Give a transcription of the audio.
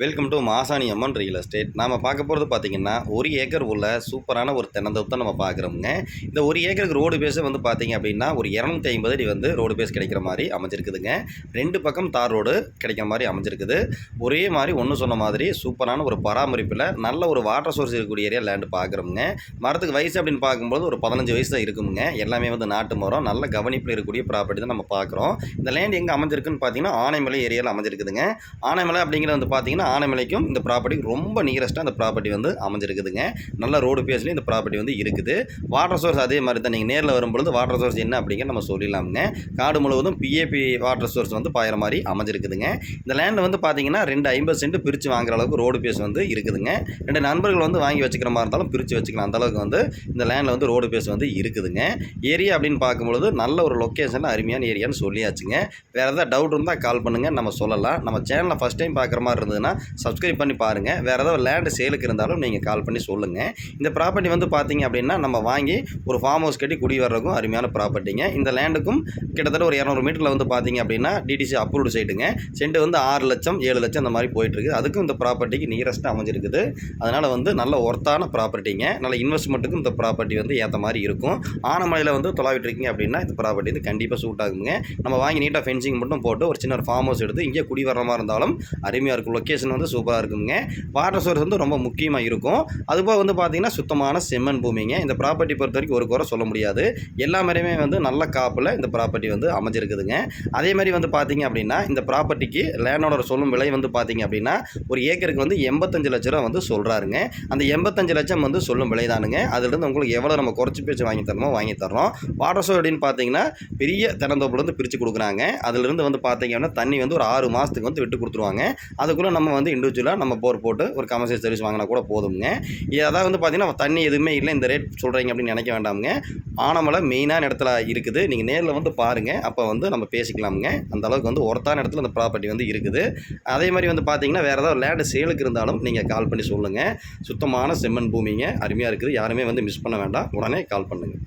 Welcome to Masani Amman real estate நாம் பார்க்க போகிறது பார்த்தீங்கன்னா ஒரு ஏக்கர் உள்ள சூப்பரான ஒரு தென்னந்தோப்பு தான் நம்ம பார்க்குறோமுங்க. இந்த ஒரு ஏக்கருக்கு ரோடு பேஸே வந்து பார்த்தீங்க அப்படின்னா ஒரு இரநூத்தி ஐம்பது அடி வந்து ரோடு பேஸ் கிடைக்கிற மாதிரி அமைஞ்சிருக்குதுங்க. ரெண்டு பக்கம் தார் ரோடு கிடைக்கிற மாதிரி அமைஞ்சிருக்குது. ஒரே மாதிரி ஒன்று சொன்ன மாதிரி சூப்பரான ஒரு பராமரிப்பில் நல்ல ஒரு வாட்டர் சோர்ஸ் இருக்கக்கூடிய ஏரியா லேண்டு பார்க்குறோங்க மரத்துக்கு வயசு அப்படின்னு பார்க்கும்போது ஒரு பதினஞ்சு வயசு தான் இருக்குமுங்க. எல்லாமே வந்து நாட்டு மரம் நல்ல கவனிப்பில் இருக்கக்கூடிய ப்ராப்பர்ட்டி தான் நம்ம பார்க்குறோம். இந்த லேண்ட் எங்கே அமைஞ்சிருக்குன்னு பார்த்தீங்கன்னா ஆனைமலை ஏரியாவில் அமைஞ்சிருக்குதுங்க. ஆனைமலை அப்படிங்கிறது வந்து பார்த்திங்கன்னா ஆனைமலைக்கும் இந்த ப்ராப்பர்ட்டி ரொம்ப நியரஸ்ட்டாக அந்த ப்ராப்பர்ட்டி வந்து அமைஞ்சிருக்குதுங்க. நல்ல ரோடு பேஸ்லேயும் இந்த ப்ராப்பர்ட்டி வந்து இருக்குது. வாட்டர் சோர்ஸ் அதே மாதிரி தான். நீங்கள் நேரில் வரும்பொழுது வாட்டர் சோர்ஸ் என்ன அப்படிங்கிற நம்ம சொல்லிடலாமுங்க. காடு முழுவதும் பிஏபி வாட்டர் சோர்ஸ் வந்து பாயிற மாதிரி அமைஞ்சிருக்குதுங்க. இந்த லேண்டில் வந்து பார்த்தீங்கன்னா ரெண்டு ஐம்பது சென்ட் பிரித்து வாங்குற அளவுக்கு ரோடு பேஸ் வந்து இருக்குதுங்க. ரெண்டு நண்பர்கள் வந்து வாங்கி வச்சுக்கிற மாதிரி இருந்தாலும் பிரித்து வச்சுக்கலாம். அந்த அளவுக்கு வந்து இந்த லேண்டில் வந்து ரோடு பேஸ் வந்து இருக்குதுங்க. ஏரியா அப்படின்னு பார்க்கும்பொழுது நல்ல ஒரு லொக்கேஷனில் அருமையான ஏரியான்னு சொல்லியாச்சுங்க. வேறு ஏதாவது டவுட் இருந்தால் கால் பண்ணுங்கள் நம்ம சொல்லலாம். நம்ம சேனலை ஃபஸ்ட் டைம் பார்க்குற மாதிரி இருந்ததுன்னா சப்ஸ்கிரைப் பண்ணி பாருங்கள் வேறு ஏதாவது லேண்டு சேலுக்கு இருந்தாலும் நீங்கள் கால் பண்ணி சொல்லுங்கள் இந்த ப்ராப்பர்ட்டி வந்து பார்த்தீங்க அப்படின்னா நம்ம வாங்கி ஒரு ஃபார்ம் ஹவுஸ் கட்டி குடி வர்றதுக்கும் அருமையான ப்ராப்பர்ட்டிங்க இந்த லேண்டுக்கும் கிட்டத்தட்ட ஒரு இரநூறு மீட்டரில் வந்து பார்த்தீங்க அப்படின்னா டிடிசி அப்ரூவ்டு சைட்டுங்க சென்ட் வந்து ஆறு லட்சம் ஏழு லட்சம் அந்த மாதிரி போயிட்டுருக்கு அதுக்கும் இந்த ப்ராப்பர்ட்டிக்கு நியரஸ்ட்டாக அமைஞ்சிருக்குது. அதனால் வந்து நல்ல ஒர்த்தான ப்ராப்பர்ட்டிங்க நல்ல இன்வெஸ்ட்மெண்ட்டுக்கும் இந்த ப்ராப்பர்ட்டி வந்து ஏற்ற மாதிரி இருக்கும். ஆனமலையில் வந்து தொலைவிட்டு இருக்கீங்க அப்படின்னா இந்த ப்ராப்பர்ட்டி வந்து கண்டிப்பாக சூட் ஆகுங்க. நம்ம வாங்கி நீட்டாக ஃபென்சிங் மட்டும் போட்டு ஒரு சின்ன ஃபார்ம் ஹவுஸ் எடுத்து இங்கே குடி வர மாதிரி இருந்தாலும் அருமையாக இருக்கும். லொக்கேஷன் வந்து சூப்பராக இருக்குங்க. வாட்டர் சோர்ஸ் வந்து ரொம்ப முக்கியமாக இருக்கும். அதுபோக வந்து பார்த்திங்கன்னா சுத்தமான செம்மண் பூமிங்க. இந்த ப்ராப்பர்ட்டி பொறுத்த வரைக்கும் ஒரு குறை சொல்ல முடியாது. எல்லா மாதிரியுமே வந்து நல்ல காப்பில் இந்த ப்ராப்பர்ட்டி வந்து அமைஞ்சிருக்குதுங்க. அதே மாதிரி வந்து பார்த்தீங்க அப்படின்னா இந்த ப்ராப்பர்ட்டிக்கு லேண்டோட சொல்லும் விலை வந்து பார்த்தீங்க அப்படின்னா ஒரு ஏக்கருக்கு வந்து எண்பத்தஞ்சு லட்ச ரூபா வந்து சொல்கிறாருங்க அந்த எண்பத்தஞ்சு லட்சம் வந்து சொல்லும் விலை தானுங்க அதுலேருந்து உங்களுக்கு எவ்வளோ நம்ம குறைச்சி பேச்சு வாங்கி தரணுமோ வாங்கி தரோம் வாட்டர் சோர் அப்படின்னு பார்த்தீங்கன்னா பெரிய திறந்தோப்புலேருந்து பிரித்து கொடுக்குறாங்க. அதுலேருந்து வந்து பார்த்தீங்கன்னா தண்ணி வந்து ஒரு ஆறு மாதத்துக்கு வந்து விட்டு கொடுத்துருவாங்க. அதுக்குள்ளே நம்ம வந்து இண்டிவிஜுவலாக நம்ம போர் போட்டு ஒரு கமர்ஷியல் சர்வீஸ் வாங்கினா கூட போதுங்க இது அதாவது வந்து பார்த்தீங்கன்னா தண்ணி எதுவுமே இல்லை இந்த ரேட் சொல்கிறீங்க அப்படின்னு நினைக்க வேண்டாமுங்க. ஆனமலை மெயினான இடத்துல இருக்குது. நீங்கள் நேரில் வந்து பாருங்கள் அப்போ வந்து நம்ம பேசிக்கலாமுங்க. அந்த அளவுக்கு வந்து ஒருத்தான இடத்துல அந்த ப்ராப்பர்ட்டி வந்து இருக்குது. அதே மாதிரி வந்து பார்த்தீங்கன்னா வேறு ஏதாவது லேண்டு சேலுக்கு இருந்தாலும் நீங்கள் கால் பண்ணி சொல்லுங்கள் சுத்தமான செம்மண் பூமிங்க. அருமையாக இருக்குது. யாருமே வந்து மிஸ் பண்ண வேண்டாம். உடனே கால் பண்ணுங்கள்